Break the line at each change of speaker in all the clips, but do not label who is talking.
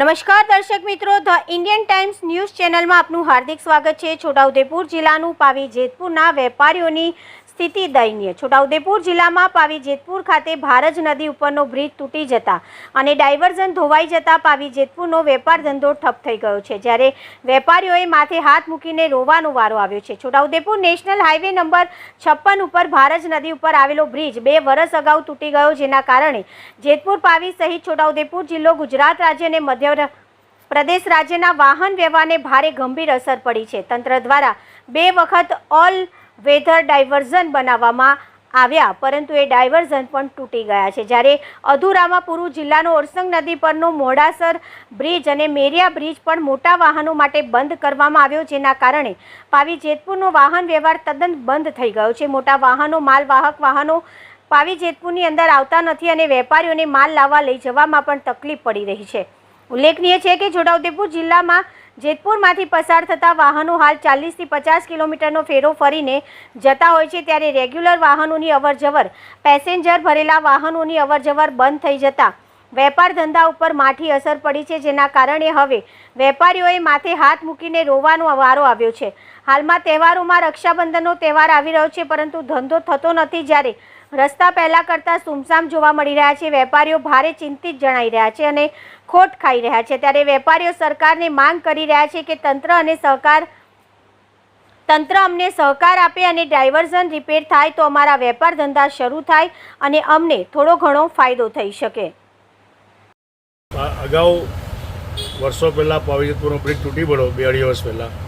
નમસ્કાર દર્શક મિત્રો, ધ ઇન્ડિયન ટાઈમ્સ ન્યૂઝ ચેનલમાં આપનું હાર્દિક સ્વાગત છે. છોટાઉદેપુર જિલ્લાનું પાવી જેતપુરના વેપારીઓની સ્થિતિ દયનીય. છોટાઉદેપુર જિલ્લામાં પાવી જેતપુર ખાતે ભારજ નદી ઉપરનો બ્રિજ તૂટી જતા અને ડાયવર્ઝન ધોવાઈ જતા પાવી જેતપુરનો વેપાર ધંધો ઠપ થઈ ગયો છે. જ્યારે વેપારીઓએ માથે હાથ મૂકીને રોવાનો વારો આવ્યો છે. છોટાઉદેપુર નેશનલ હાઈવે નંબર છપ્પન ઉપર ભારજ નદી ઉપર આવેલો બ્રિજ બે વર્ષ અગાઉ તૂટી ગયો, જેના કારણે જેતપુર પાવી સહિત છોટાઉદેપુર જિલ્લો, ગુજરાત રાજ્ય અને મધ્ય પ્રદેશ રાજ્યના વાહન વ્યવહારને ભારે ગંભીર અસર પડી છે. તંત્ર દ્વારા બે વખત ઓલ વેધર ડાયવર્ઝન બનાવવામાં આવ્યા, પરંતુ એ ડાયવર્ઝન પણ તૂટી ગયા છે. જ્યારે અધુરામાં પૂરું જિલ્લાનો ઓરસંગ નદી પરનો મોડાસર બ્રિજ અને મેરિયા બ્રિજ પણ મોટા વાહનો માટે બંધ કરવામાં આવ્યો, જેના કારણે પાવી જેતપુરનો વાહન વ્યવહાર તદ્દન બંધ થઈ ગયો છે. મોટા વાહનો માલવાહક વાહનો પાવી જેતપુરની અંદર આવતા નથી અને વેપારીઓને માલ લાવવા લઈ જવામાં પણ તકલીફ પડી રહી છે. ઉલ્લેખનીય છે કે છોટાઉદેપુર જિલ્લામાં જેતપુરમાંથી પસાર થતા વાહનો હાલ ચાલીસથી પચાસ કિલોમીટરનો ફેરો ફરીને જતા હોય છે ત્યારે રેગ્યુલર વાહનોની અવરજવર, પેસેન્જર ભરેલા વાહનોની અવરજવર બંધ થઈ જતા વેપાર ધંધા ઉપર માઠી અસર પડી છે, જેના કારણે હવે વેપારીઓએ માથે હાથ મૂકીને રોવાનો વારો આવ્યો છે. હાલમાં તહેવારોમાં રક્ષાબંધનનો તહેવાર આવી રહ્યો છે, પરંતુ ધંધો થતો નથી જ્યારે રસ્તા પહેલા કરતાં સુમસામ જોવા મળી રહ્યા છે. વેપારીઓ ભારે ચિંતિત જણાઈ રહ્યા છે અને ખોટ ખાઈ રહ્યા છે. ત્યારે વેપારીઓ સરકારને માંગ કરી રહ્યા છે કે તંત્ર અને સહકાર તંત્ર અમને સહકાર આપે અને ડાયવર્ઝન રિપેર થાય તો અમારા વેપાર ધંધા શરૂ થાય અને અમને થોડો ઘણો ફાયદો થઈ શકે.
અગાઉ વર્ષો પહેલાં પાવીજતપુરનો બ્રિજ તૂટી પડ્યો, બે અઢી વર્ષ પહેલાં.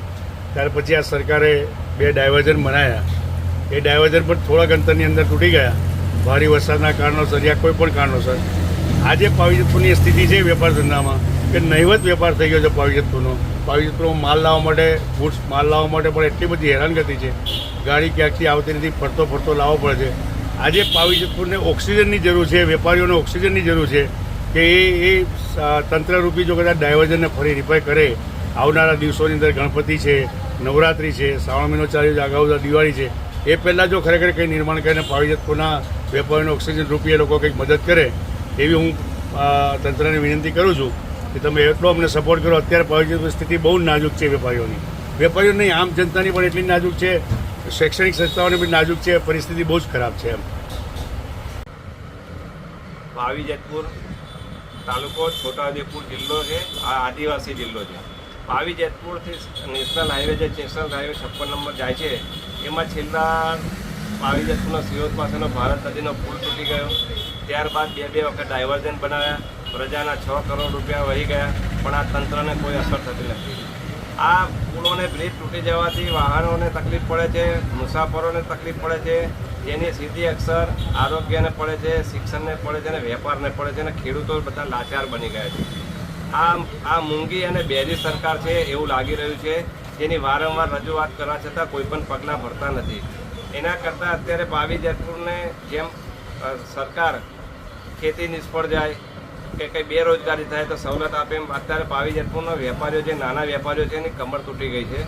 ત્યાર પછી આ સરકારે બે ડાયવર્ઝન બનાવ્યા. એ ડાયવર્જર પણ થોડાક અંતરની અંદર તૂટી ગયા. ભારે વરસાદના કારણોસર યા કોઈ પણ કારણોસર. આજે પાવીજતપુરની સ્થિતિ છે વેપાર ધંધામાં, કે નહિવત વેપાર થઈ ગયો છે પાવીજતપુરનો. પાવીજતપુરમાં માલ લાવવા માટે ગુડ્સ માલ લાવવા માટે પણ એટલી બધી હેરાનગતિ છે. ગાડી ક્યાંકથી આવતી નથી, ફરતો ફરતો લાવવો પડે છે. આજે પાવીજતપુરને ઓક્સિજનની જરૂર છે, વેપારીઓને ઓક્સિજનની જરૂર છે, કે એ એ તંત્રરૂપી જો કદાચ ડાયવર્જનને ફરી રિપેર કરે, આવનારા દિવસોની અંદર ગણપતિ છે, નવરાત્રિ છે, શ્રાવણ મહિનો ચાલ્યો છે અગાઉ દિવાળી છે એ પહેલાં જો ખરેખર કંઈ નિર્માણ કરીને પાવીજતપુરના વેપારીને ઓક્સિજન રૂપી લોકો કંઈક મદદ કરે, એવી હું તંત્રને વિનંતી કરું છું કે તમે એટલો અમને સપોર્ટ કરો. અત્યારે પાવીજતપુરની સ્થિતિ બહુ નાજુક છે વેપારીઓની. વેપારીઓ નહીં, આમ જનતાની પણ એટલી નાજુક છે, શૈક્ષણિક સંસ્થાઓની પણ નાજુક છે, પરિસ્થિતિ બહુ જ ખરાબ છે એમ.
ભાવી જેતપુર તાલુકો છોટાઉદેપુર જિલ્લો છે, આ આદિવાસી જિલ્લો છે. ભાવી જેતપુરથી નેશનલ હાઈવે જે નેશનલ હાઈવે છપ્પન નંબર જાય છે. એમાં છેલ્લા ભાવી જેતપુરનો સિયોત પાસેનો ભારત નદીનો પુલ તૂટી ગયો. ત્યારબાદ બે બે વખત ડાયવર્ઝન બનાવ્યા. પ્રજાના છ કરોડ રૂપિયા વહી ગયા, પણ આ તંત્રને કોઈ અસર થતી નથી. આ પુલોને બ્રિજ તૂટી જવાથી વાહનોને તકલીફ પડે છે, મુસાફરોને તકલીફ પડે છે, જેની સીધી અસર આરોગ્યને પડે છે, શિક્ષણને પડે છે અને વેપારને પડે છે અને ખેડૂતો બધા લાચાર બની ગયા છે. આ આ મૂંગી અને બેરી સરકાર છે એવું લાગી રહ્યું છે. જેની વારંવાર રજૂઆત કરવા છતાં કોઈ પણ પગલાં ભરતા નથી. એના કરતાં અત્યારે પાવી જેતપુરને જેમ સરકાર ખેતી નિષ્ફળ જાય કે કંઈ બેરોજગારી થાય તો સવલત આપે એમ, અત્યારે પાવી જેતપુરના વેપારીઓ જે નાના વેપારીઓ છે, એની કમર તૂટી ગઈ છે.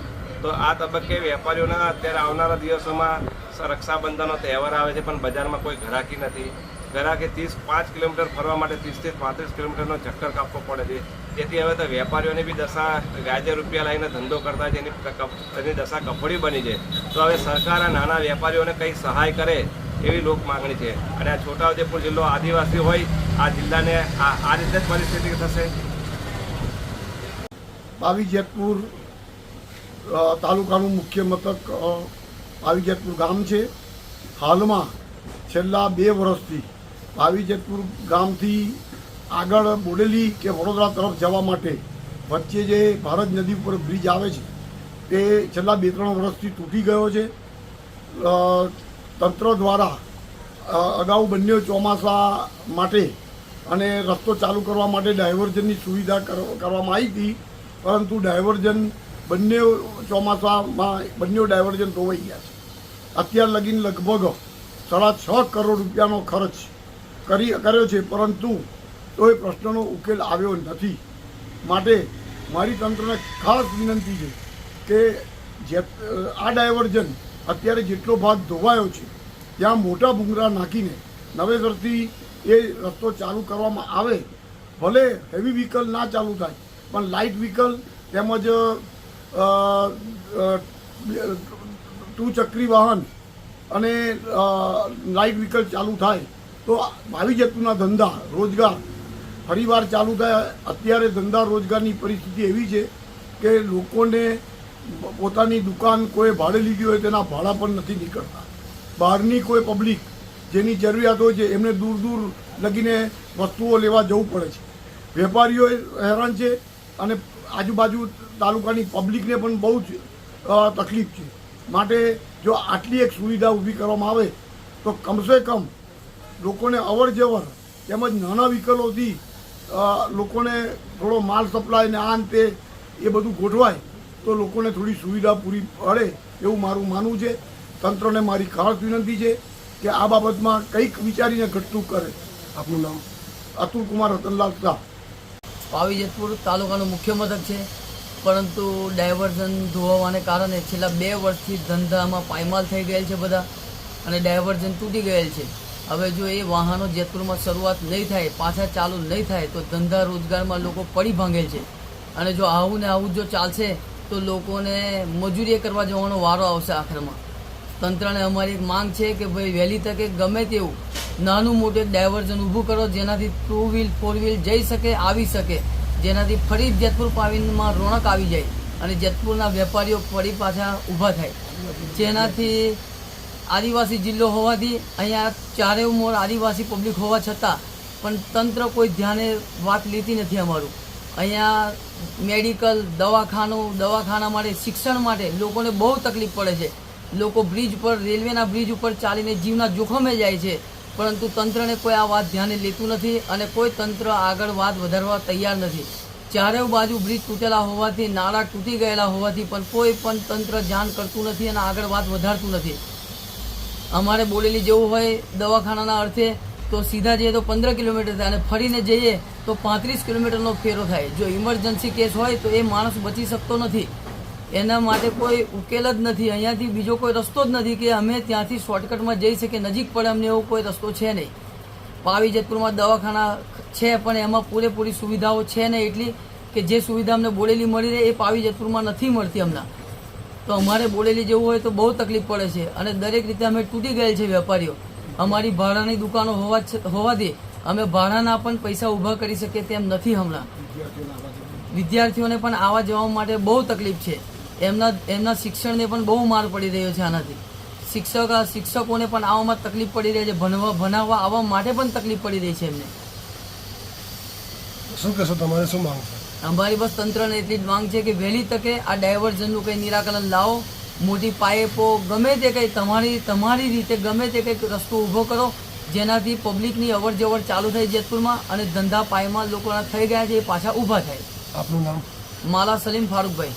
તો આ તબક્કે વેપારીઓના અત્યારે આવનારા દિવસોમાં રક્ષાબંધનનો તહેવાર આવે છે, પણ બજારમાં કોઈ ઘરાકી નથી. ઘરાકી ત્રીસ પાંચ કિલોમીટર ફરવા માટે ત્રીસથી પાંત્રીસ કિલોમીટરનો ચક્કર કાપવો પડે છે. તેથી હવે તો વેપારીઓની બી દશા વ્યાજે રૂપિયા લાવીને ધંધો કરતા છે, એની એની દશા કફોડી બની છે. તો હવે સરકાર આ નાના વેપારીઓને કંઈ સહાય કરે એવી લોક માગણી છે. અને આ છોટાઉદેપુર જિલ્લો આદિવાસી હોય, આ જિલ્લાને આ આ રીતે જ પરિસ્થિતિ થશે.
બાવી જેતપુર તાલુકાનું મુખ્ય મથક બાવી જેતપુર ગામ છે. હાલમાં છેલ્લા બે વર્ષથી પાવી જેતપુર ગામથી આગળ બોડેલી કે વડોદરા તરફ જવા માટે વચ્ચે જે ભારત નદી ઉપર બ્રિજ આવે છે, તે છેલ્લા બે ત્રણ વર્ષથી તૂટી ગયો છે. તંત્ર દ્વારા અગાઉ બંને ચોમાસા માટે અને રસ્તો ચાલુ કરવા માટે ડાયવર્ઝનની સુવિધા કર- કરવામાં આવી હતી, પરંતુ ડાયવર્ઝન બંને ચોમાસામાં બંને ડાયવર્ઝન ધોવાઈ ગયા છે. અત્યાર લગીન લગભગ સાડા છ કરોડ રૂપિયાનો ખર્ચ કરી કર્યો છે, પરંતુ તો એ પ્રશ્નનો ઉકેલ આવ્યો નથી. માટે મારી તંત્રને ખાસ વિનંતી છે કે જે, આ ડાયવર્ઝન અત્યારે જેટલો ભાગ ધોવાયો છે, ત્યાં મોટા ભૂંગરા નાખીને નવેસરથી એ રસ્તો ચાલુ કરવામાં આવે, ભલે હેવી વ્હીકલ ના ચાલુ થાય, પણ લાઇટ વ્હીકલ તેમજ ટુ ચક્રી વાહન અને લાઇટ વ્હીકલ ચાલુ થાય તો આવી જતુના ધંધા, રોજગાર. ફરીવાર ચાલુ થાય, અત્યારે ધંધા, રોજગારની પરિસ્થિતિ એવી છે કે લોકોને પોતાની દુકાન કોઈ ભાડે લીધી હોય તેના ભાડા પણ નથી નીકળતા. બહારની કોઈ પબ્લિક જેની જરૂરિયાત હોય છે એમને દૂર દૂર લગીને વસ્તુઓ લેવા જવું પડે છે. વેપારીઓ હેરાન છે અને આજુબાજુ તાલુકાની પબ્લિકને પણ બહુ જ તકલીફ છે. માટે જો આટલી એક સુવિધા ઊભી કરવામાં આવે, તો કમસે કમ લોકોને અવર જવર તેમજ નાના વ્હીકલોથી લોકોને થોડો માલ સપ્લાય ને આ તે એ બધું ગોઠવાય તો લોકોને થોડી સુવિધા પૂરી પડે એવું મારું માનવું છે. તંત્રને મારી ખાસ વિનંતી છે કે આ બાબતમાં કંઈક વિચારીને ઘટતું કરે. આપનું નામ? અતુલ કુમાર રતનલાલ શાહ.
પાવી જેતપુર તાલુકાનું મુખ્ય મથક છે પરંતુ ડાયવર્ઝન ધોવાને કારણે છેલ્લા બે વર્ષથી ધંધામાં પાયમાલ થઈ ગયેલ છે બધા અને ડાયવર્ઝન તૂટી ગયેલ છે. હવે જો એ વાહનો જેતપુરમાં શરૂઆત નહીં થાય, પાછા ચાલુ નહીં થાય, તો ધંધા રોજગારમાં લોકો પડી ભાંગેલ છે. અને જો આવું ને આવું જો ચાલશે, તો લોકોને મજૂરી કરવા જવાનો વારો આવશે આખરમાં. તંત્રને અમારી એક માંગ છે કે ભાઈ વહેલી તકે ગમે તેવું નાનું મોટું ડાયવર્ઝન ઊભું કરો, જેનાથી ટુ વ્હીલ, ફોર વ્હીલ જઈ શકે, આવી શકે. જેનાથી ફરી જેતપુર પાવીનમાં રોણક આવી જાય અને જેતપુરના વેપારીઓ ફરી પાછા ઊભા થાય. જેનાથી આદિવાસી જિલ્લો હોવાથી અહીંયા ચારે મોર આદિવાસી પબ્લિક હોવા છતાં પણ તંત્ર કોઈ ધ્યાને વાત લેતી નથી અમારું. અહીંયા મેડિકલ દવાખાનું, દવાખાના માટે, શિક્ષણ માટે લોકોને બહુ તકલીફ પડે છે. લોકો બ્રિજ પર રેલવેના બ્રિજ ઉપર ચાલીને જીવના જોખમે જાય છે. પરંતુ તંત્રને કોઈ આ વાત ધ્યાને લેતું નથી અને કોઈ તંત્ર આગળ વાત વધારવા તૈયાર નથી. ચારે બાજુ બ્રિજ તૂટેલા હોવાથી, નાળા તૂટી ગયેલા હોવાથી પણ કોઈ પણ તંત્ર જાણ કરતું નથી અને આગળ વાત વધારતું નથી. અમારે બોલેલી જવું હોય દવાખાનાના અર્થે, તો સીધા જઈએ તો પંદર કિલોમીટર થાય અને ફરીને જઈએ તો પાંત્રીસ કિલોમીટરનો ફેરો થાય. જો ઇમરજન્સી કેસ હોય તો એ માણસ બચી શકતો નથી. એના માટે કોઈ ઉકેલ જ નથી. અહીંયાથી બીજો કોઈ રસ્તો જ નથી કે અમે ત્યાંથી શોર્ટકટમાં જઈ શકીએ. નજીક પડે અમને એવો કોઈ રસ્તો છે નહીં. પાવી જેતપુરમાં દવાખાના છે, પણ એમાં પૂરેપૂરી સુવિધાઓ છે નહીં. એટલી કે જે સુવિધા અમને બોલેલી મળી રહે એ પાવી જેતપુરમાં નથી મળતી હમણાં તો અમારે બોલેલી જવું હોય તો બહુ તકલીફ પડે છે. અને દરેક રીતે અમે તૂટી ગયેલ છે વેપારીઓ. અમારી ભાડાની દુકાનો હોવા હોવાથી અમે ભાડાના પણ પૈસા ઊભા કરી શકીએ તેમ નથી હમણાં. વિદ્યાર્થીઓને પણ આવવા જવા માટે બહુ તકલીફ છે. એમના એમના શિક્ષણને પણ બહુ માર પડી રહ્યો છે આનાથી. શિક્ષક, શિક્ષકોને પણ આવવામાં તકલીફ પડી રહી છે, ભણવા, ભણાવવા આવવા માટે પણ તકલીફ પડી રહી છે એમને.
શું કહેશો, તમારે શું માંગ છે
અમારી બસ તંત્રને એટલી જ માંગ છે કે વહેલી તકે આ ડાયવર્ઝનનું કંઈ નિરાકરણ લાવો મોટી પાઇપો ગમે તે કંઈ તમારી તમારી રીતે ગમે તે કંઈક રસ્તો ઊભો કરો જેનાથી પબ્લિકની અવર જવર ચાલુ થાય જેતપુરમાં અને ધંધા પાયમાં લોકોના થઈ ગયા છે એ પાછા ઊભા થાય.
આપનું નામ?
માલા સલીમ ફારૂકભાઈ.